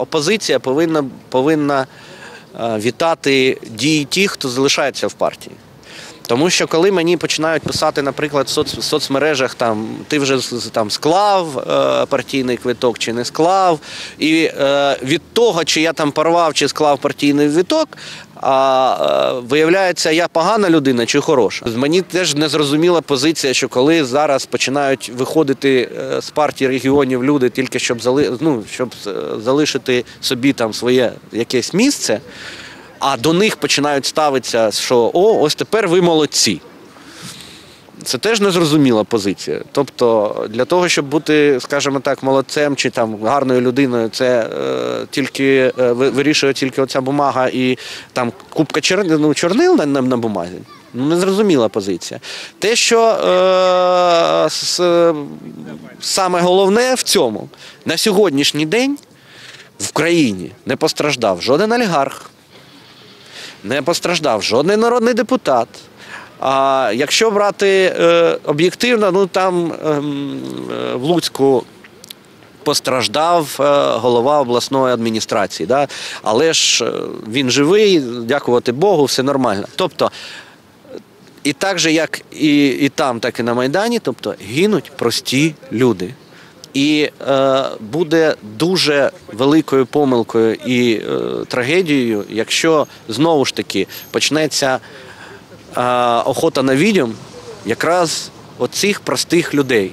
опозиція повинна, повинна е, вітати дії тих, хто залишається в партії. Тому що коли мені починають писати, наприклад, в соц, соцмережах, там ти вже там склав е, партійний квиток чи не склав, і е, від того, чи я там порвав чи склав партійний квиток, а е, виявляється, я погана людина чи хороша. Мені теж незрозуміла позиція, що коли зараз починають виходити е, з партії регіонів люди тільки щоб зали, ну, щоб е, залишити собі там своє якесь місце. А до них починають ставитися, що о, ось тепер ви молодці. Це теж незрозуміла позиція. Тобто, для того, щоб бути, скажімо так, молодцем чи там гарною людиною, це е, тільки е, вирішує тільки оця бумага і там купка чор, ну, чорнил на, на, на бумазі. Ну, незрозуміла позиція. Те, що е, с, саме головне в цьому, на сьогоднішній день в країні не постраждав жоден олігарх, не постраждав жоден народний депутат. А якщо брати е, об'єктивно, ну там ем, е, в Луцьку постраждав е, голова обласної адміністрації, да? але ж е, він живий, дякувати Богу, все нормально. Тобто, і так же, як і, і там, так і на Майдані, тобто гинуть прості люди. І е, буде дуже великою помилкою і е, трагедією, якщо знову ж таки почнеться е, охота на відьом якраз оцих простих людей.